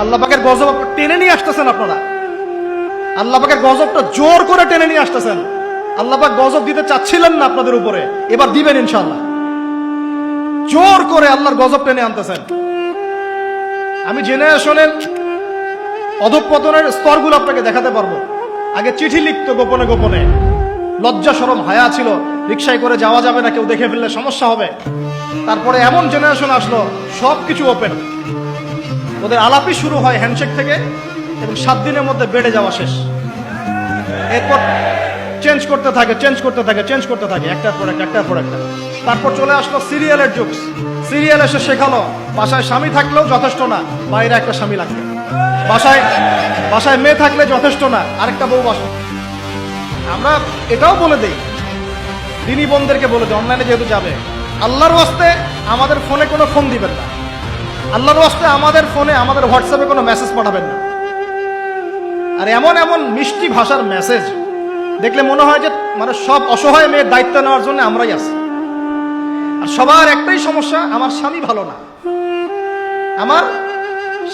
আল্লাহ পাকের গজব টেনে নিয়ে আসতেছেন আপনারা। আল্লাহ পাকের গজবটা জোর করে টেনে নিয়ে আসতেছেন। আল্লাপাক গজব দিতে চাচ্ছিলেন না আপনাদের উপরে। এবার দিবেন ইনশাল্লাহ জোর করে আল্লাহর গজব টেনে আনতেছেন। আমি জেনে জেনারেশনের অধঃপতনের স্তরগুলো আপনাকে দেখাতে পারব। আগে চিঠি লিখতো গোপনে গোপনে। লজ্জা সরম হায়া ছিল। রিক্সায় করে যাওয়া যাবে না, কেউ দেখে ফেললে সমস্যা হবে। তারপরে এমন জেনারেশন আসলো সব কিছু ওপেন ওদের আলাপই শুরু হয় হ্যান্ডশেক থেকে এবং সাত দিনের মধ্যে বেড়ে যাওয়া শেষ। এরপর চেঞ্জ করতে থাকে, চেঞ্জ করতে থাকে, চেঞ্জ করতে থাকে, একটার পর একটা, একটার পর একটা। তারপর চলে আসলো সিরিয়ালের যুগ। সিরিয়াল এসে শেখালো, বাসায় স্বামী থাকলেও যথেষ্ট না, বাইরে একটা স্বামী লাগবে। বাসায় বাসায় মেয়ে থাকলে যথেষ্ট না, আরেকটা বউ বাসা আমরা এটাও বলে দেই। দিনী বোনদেরকে বলে দিই, অনলাইনে যেহেতু যাবে। আল্লাহর ওয়াস্তে আমাদের ফোনে কোনো ফোন দিবেন না। আল্লাহর ওয়াস্তে আমাদের ফোনে, আমাদের হোয়াটসঅ্যাপে কোনো মেসেজ পাঠাবেন না। আর এমন এমন মিষ্টি ভাষার মেসেজ, দেখলে মনে হয় যে মানে সব অসহায় মেয়ের দায়িত্ব নেওয়ার জন্য আমরাই আছি। আর সবার একটাই সমস্যা, আমার স্বামী ভালো না। আমার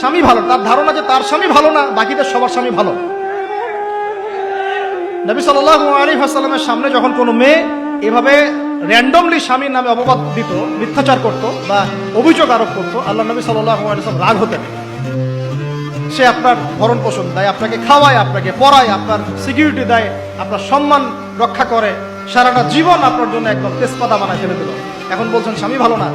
স্বামী ভালো তার ধারণা যে তার স্বামী ভালো না বাকিদের সবার স্বামী ভালো নবী সাল্লাহ আলী হাসালামের সামনে যখন কোনো মেয়ে এভাবে র্যান্ডমলি স্বামীর নামে অবগত দিত, মিথ্যাচার করত বা অভিযোগ আরোপ করতো আল্লাহ নবী সাল্লাহ রাগ হতেন। সে আপনার ভরণ পোষণ দেয়, আপনাকে খাওয়ায়, আপনাকে পড়ায়, আপনার সিকিউরিটি দেয়, আপনার সম্মান রক্ষা করে, সারাটা জীবন আপনার জন্য একদম তেজপাতা বানায় ফেলে দিল। এখন বলছেন, স্বামী ভালো না।